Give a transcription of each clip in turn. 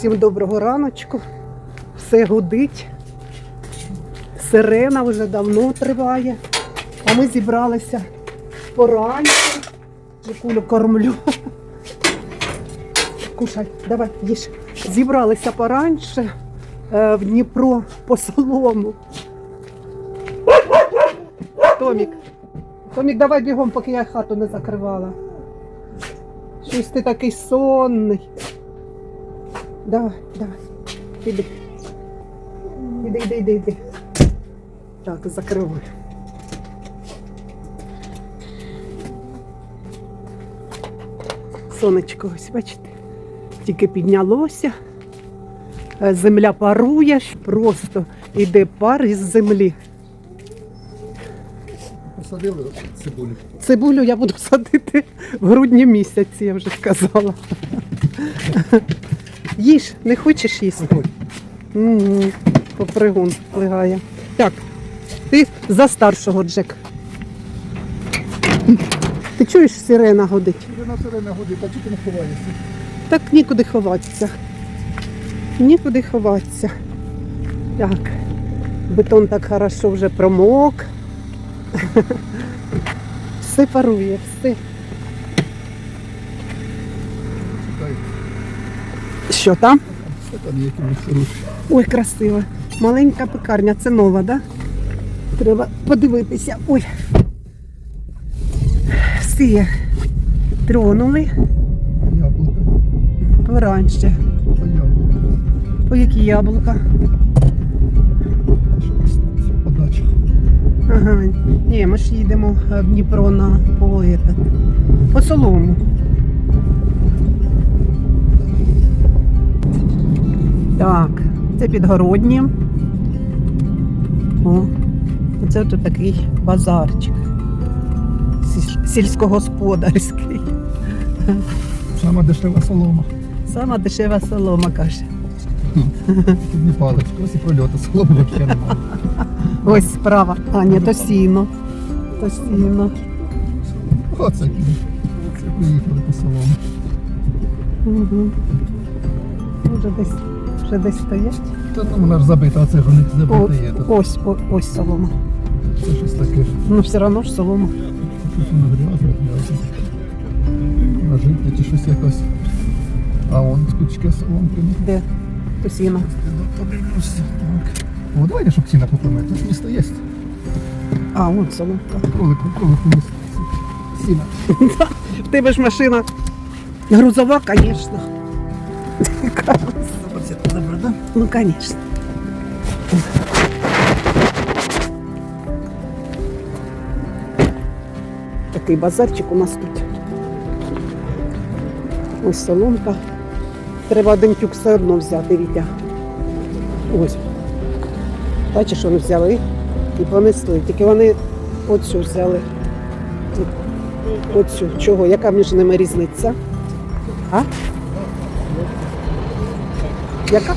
Всім доброго раночку. Все гудить. Сирена вже давно триває. А ми зібралися пораньше. Жикулю кормлю. Кушай, давай, їж. Зібралися пораньше е, в Дніпро по солому. Томік. Томік, давай бігом, поки я хату не закривала. Щось ти такий сонний. Давай, давай. Іди. Іди, іди, іди, іди. Так, закривай. Сонечко, ось бачите, тільки піднялося. Е, Земля парує, просто йде пар із землі. Посадили цибулю. Цибулю я буду садити в грудні місяці, я вже сказала. Їж, не хочеш їсти? Угу. Попригун лягає. Так, ти за старшого Джек. Ти чуєш, сирена годить? Вже на сирена годить, а чого ти не ховаєшся? Так нікуди ховатися. Нікуди ховатися. Так. Бетон так хорошо вже промок. Все парує, все. Що там? стакан якимось хороший. Ой, красиво. Маленька пекарня, це нова, да? Треба подивитися. Ой. Все. Тронули Яблуко. пораньше. Та яблуко. По які яблука? Подача. Ага. Ні, ми ж їдемо е, в Дніпро на по, по солому. Так, це підгородні. О, це тут такий базарчик. Сільськогосподарський. Сама дешева солома. Сама дешева солома, каже. Тут не паличка, ось і прольоти. Соломи взагалі немає. Ось справа. А, ні, то сіно. То сіно. Оце поїхали по солому. Угу. Вже десь, вже десь стоять. Та ну вона ж забита, а це ж у них забита є. Тут ось, о, ось солома. Це щось таке. Ну, все одно ж солома. Щось воно грязне, грязне. Нажитне чи щось якось. А вон кучки соломки. ну. Де? То сіно. Подивлюся. Так. О, давайте, щоб ціна купимо. Тут місто є. А, от соломка. Кролик, кролик у нас сіна. В тебе ж машина грузова, звісно. Да? Ну, звісно. Такий базарчик у нас тут. Ось соломка. Треба один тюк все одно взяти, Вітя. Ось. Бачиш, вони взяли і понесли. Тільки вони оцю взяли. Оцю. Чого? Яка між ними різниця? А? Яка?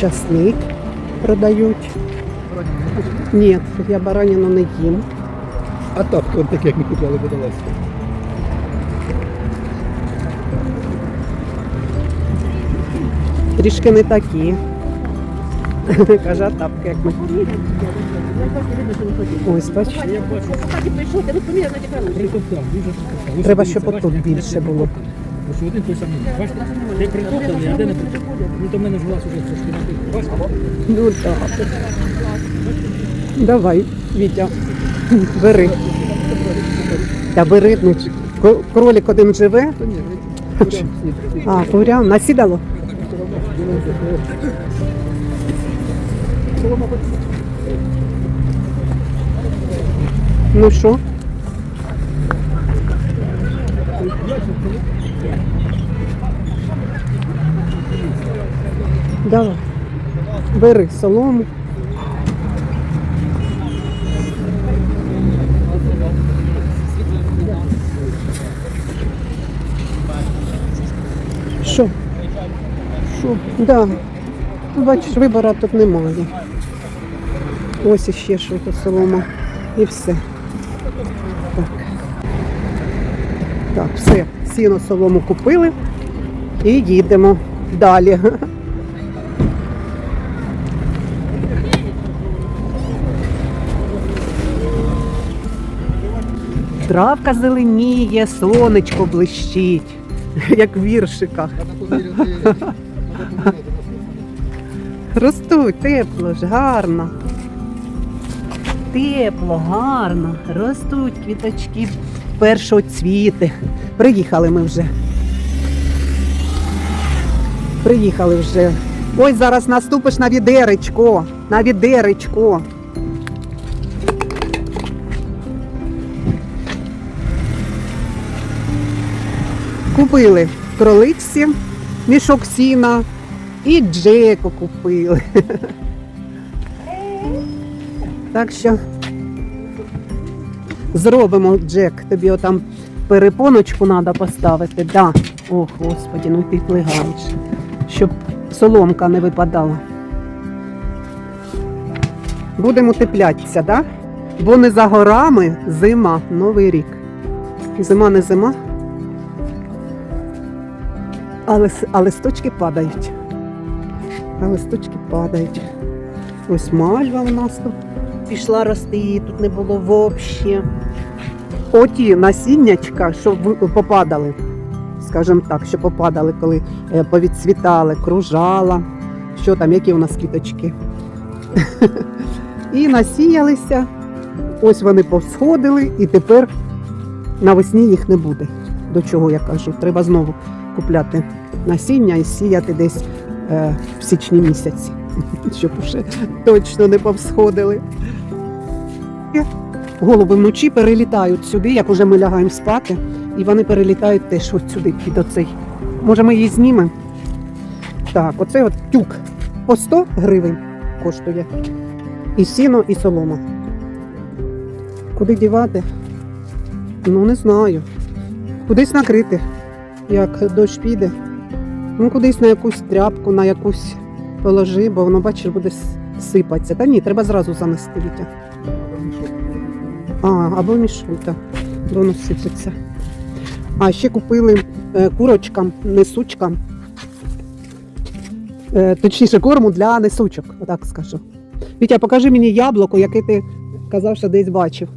Часник продають. Ні, я бараніну не їм. А так, то таке, як ми купляли, подалась. Трішки не такі. Каже, тапки, як ми. Ось, бачиш, Треба, щоб отут більше було. Ось один той самий. Бачите, де притоплений, а де не притоплений. Ну то в мене ж глаз уже трошки набив. Бачите? ну так. Давай, Вітя, бери. Та бери, ну, кролик один живе. А, курям, насідало. Ну що? Давай. Бери солому. Що? Що? Да. Ну, Бачиш, вибора тут немає. Ось іще що тут солома. І все. Так. Так. Все, сіно солому купили і їдемо далі. Травка зеленіє, сонечко блищить, як в віршиках. Ростуть тепло ж, гарно. Тепло, гарно. Ростуть квіточки першоцвіти. Приїхали ми вже. Приїхали вже. Ой, зараз наступиш на відеречко. На відеречко. Купили кроличці, мішок сіна і Джеко купили. Так що зробимо Джек. Тобі отам перепоночку треба поставити. Да. О, господі, ну ти плигаєш. Щоб соломка не випадала. Будемо теплятися, да? Бо не за горами зима, новий рік. Зима не зима. А, а листочки падають. А листочки падають. Ось мальва у нас тут пішла рости, її тут не було взагалі. Оті насіннячка, що попадали, скажімо так, що попадали, коли е, повідцвітали, кружала. Що там, які у нас квіточки? І насіялися. Ось вони повсходили, і тепер навесні їх не буде. До чого я кажу? Треба знову купляти насіння і сіяти десь е, в січні місяці, щоб уже точно не повсходили. Голуби вночі перелітають сюди, як уже ми лягаємо спати, і вони перелітають теж от сюди, під оцей. Може, ми її знімемо? Так, оце от тюк по 100 гривень коштує. І сіно, і солома. Куди дівати? Ну, не знаю. Кудись накрити, як дощ піде. Ну, кудись на якусь тряпку, на якусь положи, бо воно, бачиш, буде сипатися. Та ні, треба зразу занести Вітя. А, або мішок, так. Бо воно сипеться. А ще купили е, курочкам, несучкам. Е, точніше, корму для несучок, отак скажу. Вітя, покажи мені яблуко, яке ти казав, що десь бачив.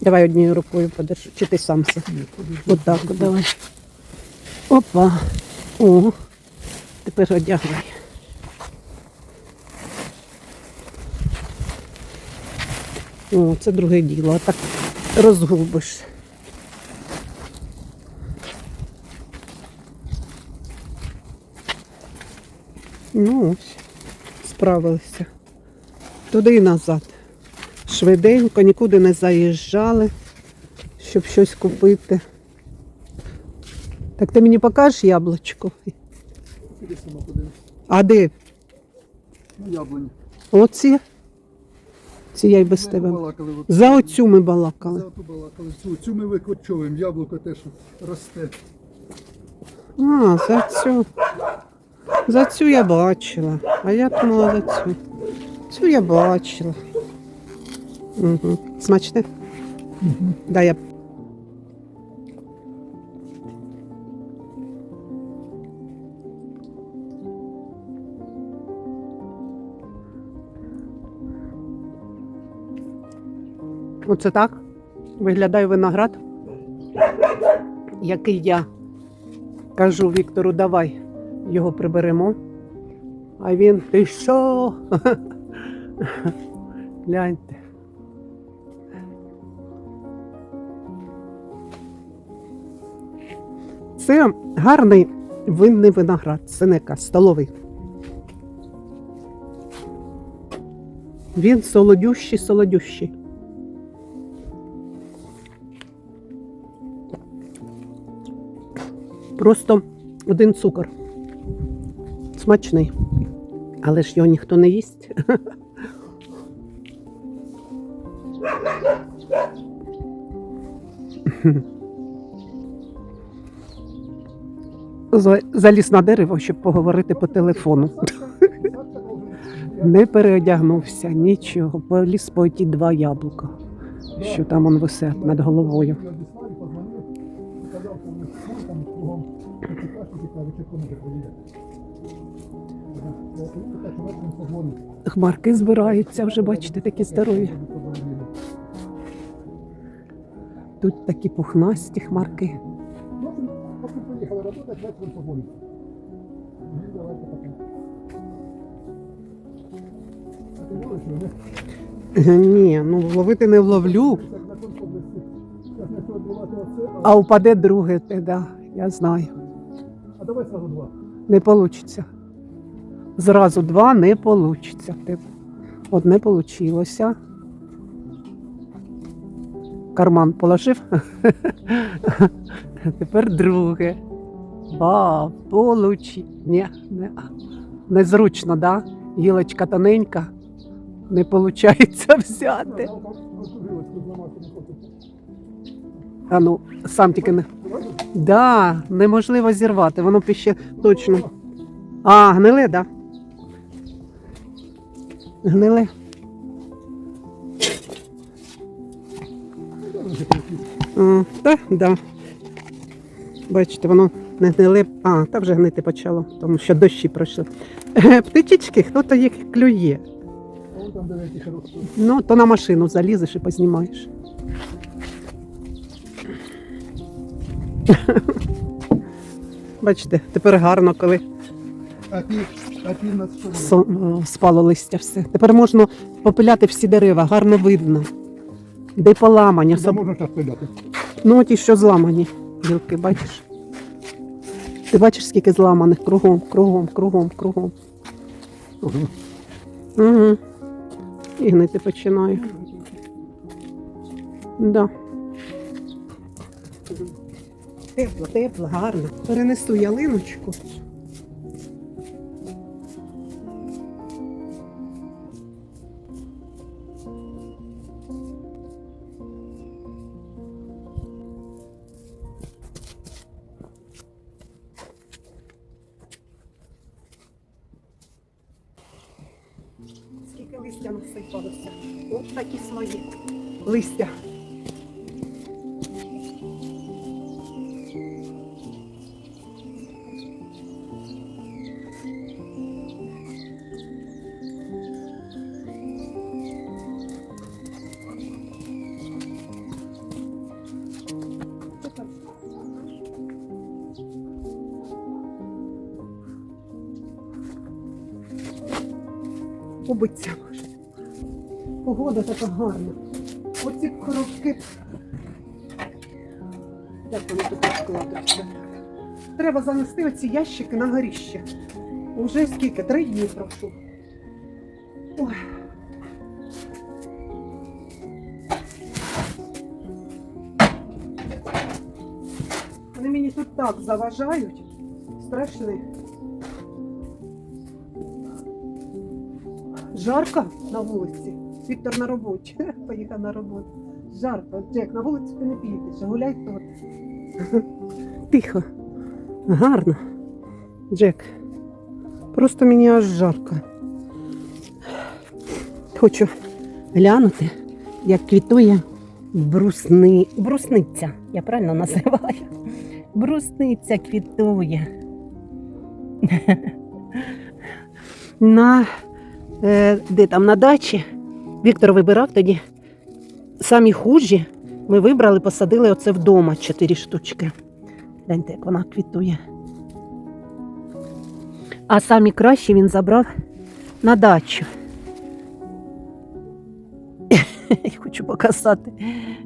Давай однією рукою подержи. Чи ти сам? Отак, от давай. Опа. О. Тепер одягай. О, це друге діло, а так розгубиш. Ну ось, справилися. Туди і назад. Швиденько, нікуди не заїжджали, щоб щось купити. Так ти мені покажеш яблучко? А де? Ну, яблуні. Оці? Ці я й без Ми тебе. балакали, от- За оцю ми балакали. За ту балакали. Цю, цю ми викочовуємо. Яблуко те, що росте. А, за цю. За цю я бачила. А я думала за цю. Цю я бачила. Угу. Смачне? Угу. Да, я. Оце так виглядає виноград, який я кажу Віктору, давай його приберемо. А він ти що? Гляньте. Це гарний винний виноград, синека, столовий. Він солодющий, солодющий. Просто один цукор. Смачний. Але ж його ніхто не їсть. За- заліз на дерево, щоб поговорити по телефону. Не переодягнувся, нічого. Поліз по ті два яблука, що там он висять над головою. Хмарки збираються вже, бачите, такі здорові. Тут такі пухнасті хмарки. Работать, вечором. Ну, давайте пока. Ти його, не? Е, Ні, ну ловити не вловлю, а... упаде друге, те, да, я знаю. а давай сразу два. Не вийде. Зразу два не вийде. Одне вийшло. Карман положив. Тепер друге. А, получи. Ні, не. Незручно, да? Гілочка тоненька. Не виходить взяти. А ну, сам тільки не. Да, неможливо зірвати, воно піще точно. А, гниле, да? Гниле. А, так, да. Бачите, воно не гниле. А, та вже гнити почало, тому що дощі пройшли. Е, Птичечки, хто-то їх клює. Ну, то на машину залізеш і познімаєш. Бачите, тепер гарно, коли спало листя все. Тепер можна попиляти всі дерева, гарно видно. Де поламані. Можна пиляти. Ну, ті, що зламані гілки, бачиш? Ти бачиш, скільки зламаних кругом, кругом, кругом, кругом. Угу. І гнити починає. Да. Тепло, тепло, гарно. Перенесу ялиночку. Убиться може. Погода така гарна. Оці коробки. Як вони тут складуються? Треба занести оці ящики на горіще. Уже скільки? Три дні прошу. Ой. Вони мені тут так заважають. Страшні. Жарко на вулиці. Віктор на роботі. Поїхав на роботу. Жарко. Джек, на вулиці ти не підеш, гуляй тут. Тихо. Гарно. Джек. Просто мені аж жарко. Хочу глянути, як квітує брусни... брусниця. Я правильно називаю? Брусниця квітує. На де там на дачі. Віктор вибирав тоді самі хужі. Ми вибрали, посадили оце вдома чотири штучки. Гляньте, як вона квітує. А самі кращі він забрав на дачу. Хочу показати.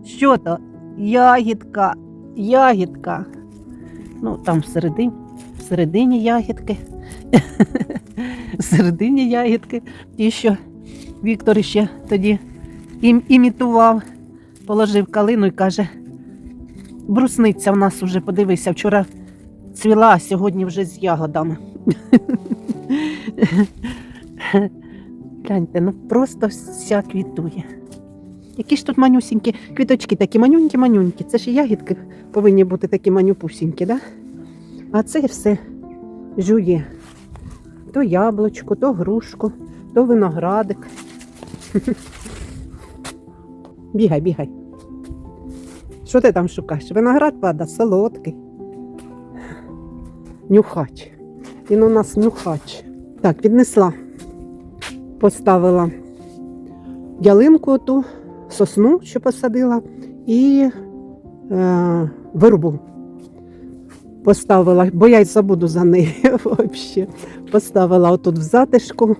Що то? Ягідка, ягідка. Ну, там всередині, всередині ягідки. Всередині ягідки. Ті, що Віктор ще тоді ім, імітував, положив калину і каже: брусниця в нас вже подивися, вчора цвіла, а сьогодні вже з ягодами. Гляньте, ну просто вся квітує. Які ж тут манюсінькі квіточки, такі манюнькі-манюнькі. Це ж ягідки повинні бути такі манюпусінькі, да? А це все жує. То яблучко, то грушку, то виноградик. Бігай, бігай. Що ти там шукаєш? Виноград пада, солодкий. нюхач. Він у нас нюхач. Так, піднесла, поставила ялинку ту, сосну, що посадила, і е, вербу. Поставила, бо я й забуду за неї взагалі. Поставила отут в затишку.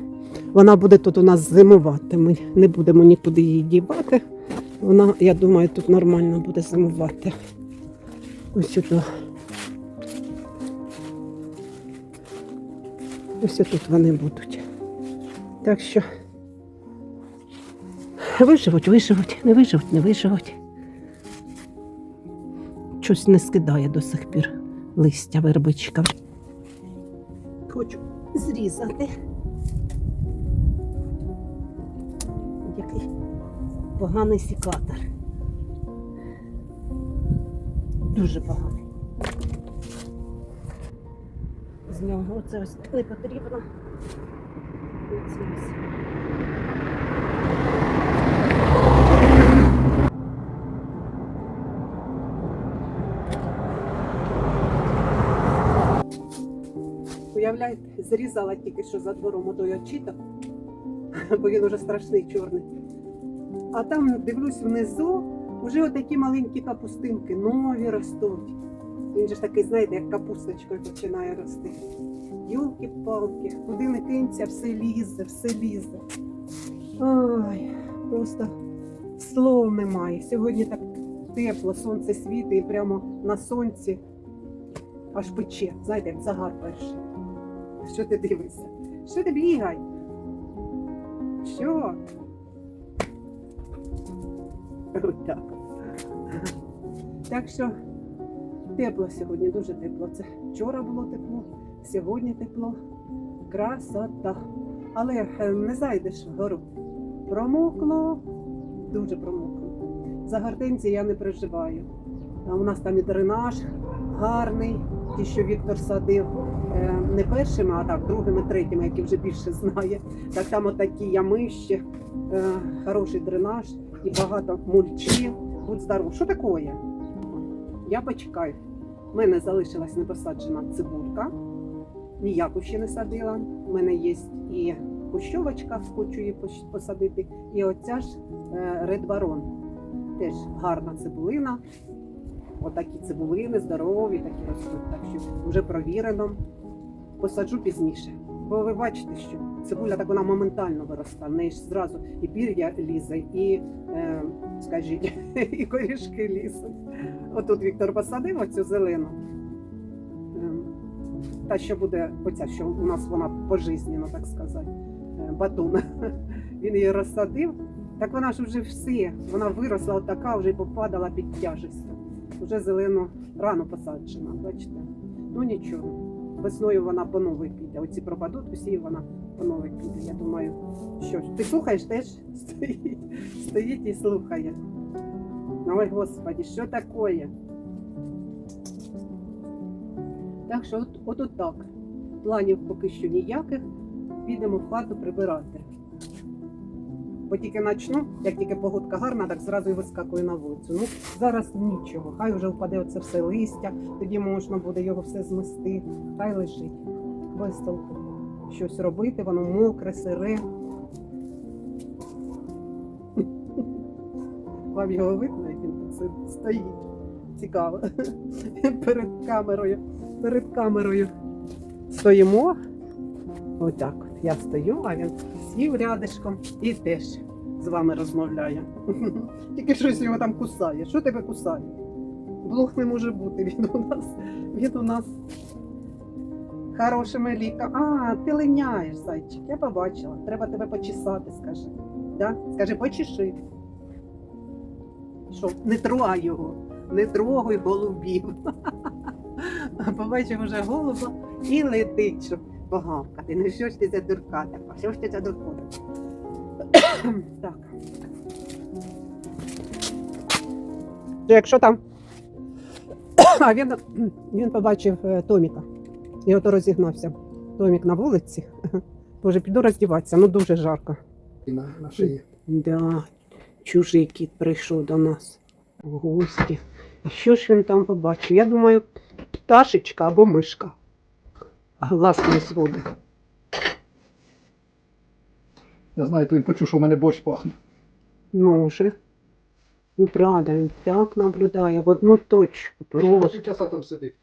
Вона буде тут у нас зимувати. Ми не будемо нікуди її дівати. Вона, я думаю, тут нормально буде зимувати. Ось тут. Ось тут вони будуть. Так що виживуть, виживуть, не виживуть, не виживуть. Щось не скидає до сих пір листя вербичка. Хочу зрізати. Який поганий сікатор. Дуже поганий. З нього оце ось не потрібно. Ось. Уявляєте, зрізала тільки що за двором той очіток, бо він уже страшний чорний. А там дивлюсь внизу, вже отакі маленькі капустинки, нові ростуть. Він же ж такий, знаєте, як капусточкою починає рости. Йолки-палки, куди не кинься, все лізе, все лізе. Ой, просто слов немає. Сьогодні так тепло, сонце світить і прямо на сонці аж пече. Знаєте, як загар. Що ти дивишся? Що ти бігай? Що? Отак. Так що тепло сьогодні, дуже тепло. Це вчора було тепло, сьогодні тепло. Красота. Але е, не зайдеш вгору. Промокло, дуже промокло. За гортензії я не переживаю. А у нас там і дренаж гарний, ті, що Віктор садив е, не першими, а так, другими, третіми, які вже більше знає. Так там отакі ямищі, е, хороший дренаж і багато мульчі. Будь здоров. Що таке? Я почекаю. У мене залишилась непосаджена цибулька. Ніяку ще не садила. У мене є і кущовочка, хочу її посадити. І оця ж е, Baron. Теж гарна цибулина. Отакі цибулини здорові, такі ростуть. Так що вже провірено. Посаджу пізніше. Бо ви бачите, що цибуля так вона моментально виростає. В неї ж зразу і пір'я лізе, і, е, скажіть, і корішки лізуть. Отут Віктор посадив оцю зелену. Ем, Та що буде оця, що у нас вона пожизненно, так сказати, е, батон. Він її розсадив. Так вона ж вже все, вона виросла отака, вже попадала під тяжестю. Вже зелено рано посаджена, бачите? Ну нічого. Весною вона по новій піде. Оці пропадуть, усі вона по новій піде. Я думаю, що. Ти слухаєш теж стоїть, стоїть і слухає. Ой, Господи, що таке? Так що от, от, от так. Планів поки що ніяких. Підемо в хату прибирати. Бо тільки начну, як тільки погодка гарна, так зразу і вискакую на вулицю. Ну, зараз нічого. Хай вже впаде оце все листя, тоді можна буде його все змести. Хай лежить. Без толку. Щось робити, воно мокре, сире. Вам його видно, як він стоїть. Цікаво. Перед камерою. Перед камерою стоїмо. Отак от. Я стою, а він сів рядишком і теж з вами розмовляє. Тільки щось його там кусає. Що тебе кусає? Блох не може бути. Він у нас, він у нас хорошими ліками. А, ти линяєш, зайчик. Я побачила. Треба тебе почесати, скажи. Да? Скажи, почеши. Що, не трогай його, не трогай голубів. Побачив вже голуба і летить, погавкати. Ну що ж ти за дурка така? Що ж ти за дурка? так. Якщо там. А він, він побачив е, Томіка. І ото розігнався. Томік на вулиці. Боже, піду роздіватися, ну дуже жарко. І на, на шиї. Да, чужий кіт прийшов до нас в гості. Що ж він там побачив? Я думаю, пташечка або мишка. Глаз не зводить. Я знаю, то він почув, що в мене борщ пахне. Може. Ну, правда, він так наблюдає в одну точку. Просто, Скільки часа там сидить?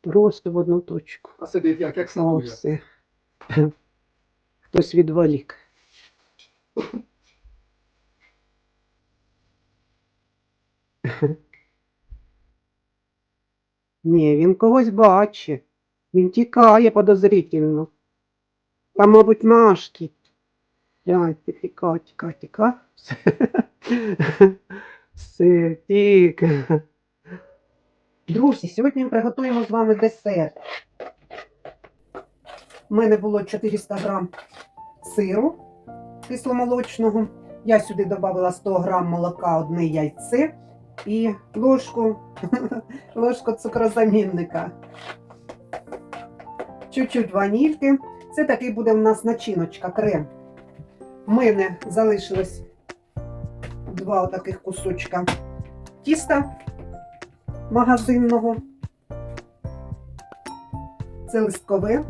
просто в одну точку. А сидить як, як О, снує. все. Хтось відволік. Ні, він когось бачить. Він тікає подозрительно. Там, мабуть, наш тіка, тіка, тіка. Все, тік. Друзі, сьогодні ми приготуємо з вами десерт. У мене було 400 грам сиру кисломолочного. Я сюди додала 100 грам молока, одне яйце і ложку, ложку цукрозамінника. Чуть-чуть ванільки. Це такий буде у нас начиночка, крем. У мене залишилось два таких кусочка тіста магазинного. Це листкове.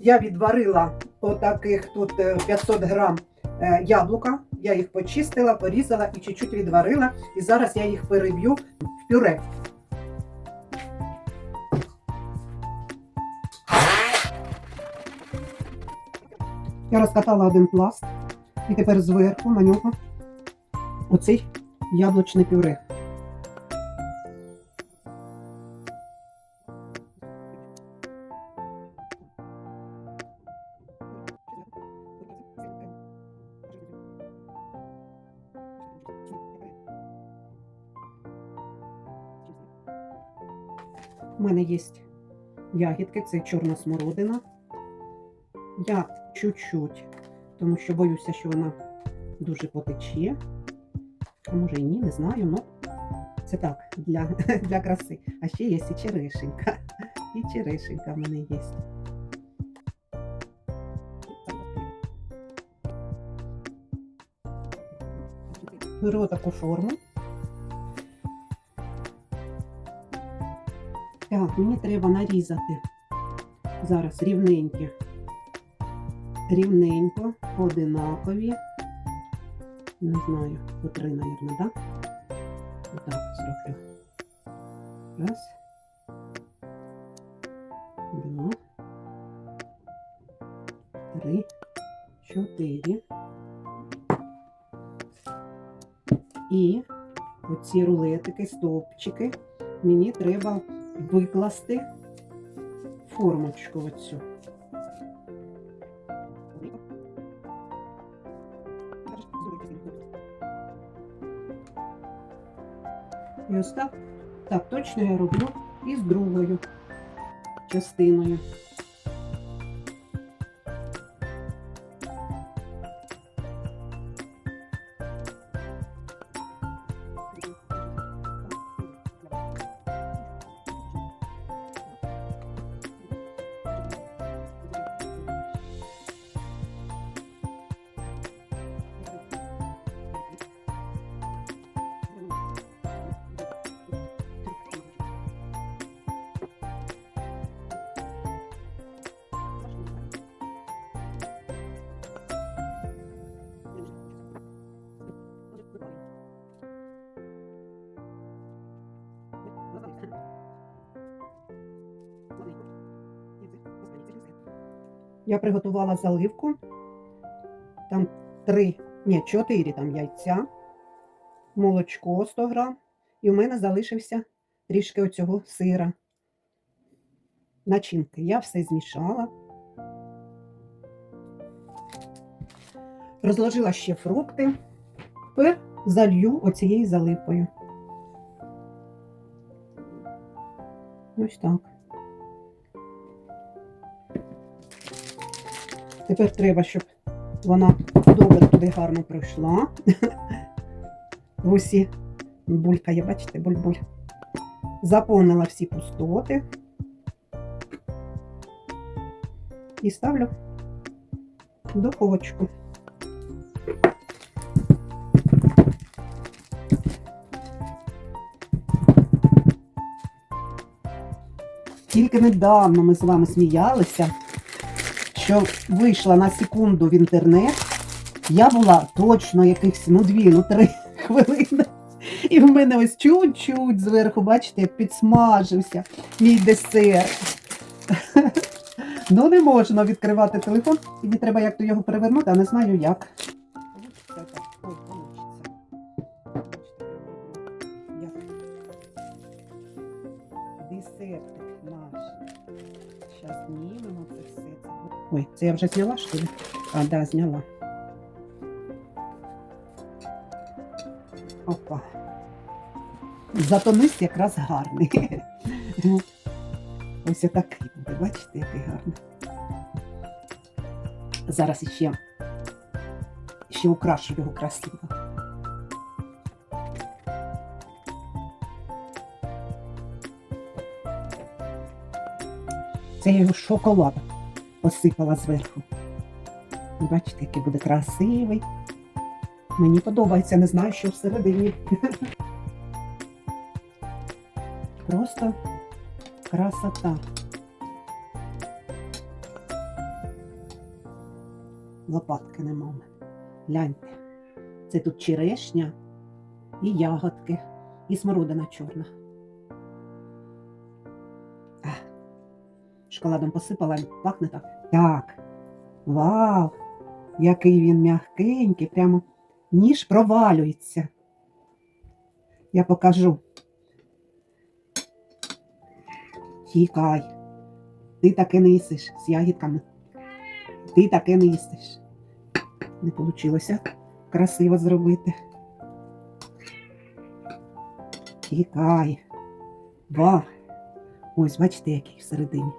Я відварила отаких тут е, 500 грам е, яблука. Я їх почистила, порізала і чуть-чуть відварила. І зараз я їх переб'ю в пюре. Я розкатала один пласт і тепер зверху на нього оцей яблучне пюре. У мене є ягідки, це чорна смородина. Я чуть-чуть, тому що боюся, що вона дуже потече. А може і ні, не знаю, ну це так, для, для краси. А ще є і черешенька. І черешенька в мене є. Беру таку форму. Так, мені треба нарізати зараз рівненькі. Рівненько, одинакові. Не знаю, по три, мабуть, так? Отак зроблю. Раз. Два. Три. Чотири. І оці рулетики, стовпчики мені треба викласти формочку оцю. Ось так, так точно я роблю і з другою частиною. Я приготувала заливку. Там три, ні, чотири там яйця, молочко 100 грам. І в мене залишився трішки оцього сира. Начинки. Я все змішала. Розложила ще фрукти. Тепер залью оцією заливкою. Ось так. Тепер треба, щоб вона добре туди гарно пройшла. Усі булькає, бачите, буль-буль. Заповнила всі пустоти. І ставлю в духовочку. Тільки недавно ми з вами сміялися, що вийшла на секунду в інтернет. Я була точно якихось ну дві, ну три хвилини. І в мене ось чуть-чуть зверху, бачите, як підсмажився мій десерт. Ну, не можна відкривати телефон. Мені треба як то його перевернути, а не знаю як. Ой, це я вже зняла, що ли? А, да, зняла. Опа. Зато низ якраз гарний. Ось отакий буде, бачите, який гарний. Зараз іще, ще украшу його красиво. Це його шоколад посипала зверху. Бачите, який буде красивий. Мені подобається, не знаю, що всередині. Просто красота. Лопатки нема. Гляньте. Це тут черешня і ягодки, і смородина чорна. Шоколадом посипала, пахне так. Так. Вау! Який він м'якенький, прямо ніж провалюється. Я покажу. Тікай. Ти таке не їсиш з ягідками. Ти таке не їстиш. Не вийшло красиво зробити. Тікай. Ва. Ось, бачите, який всередині.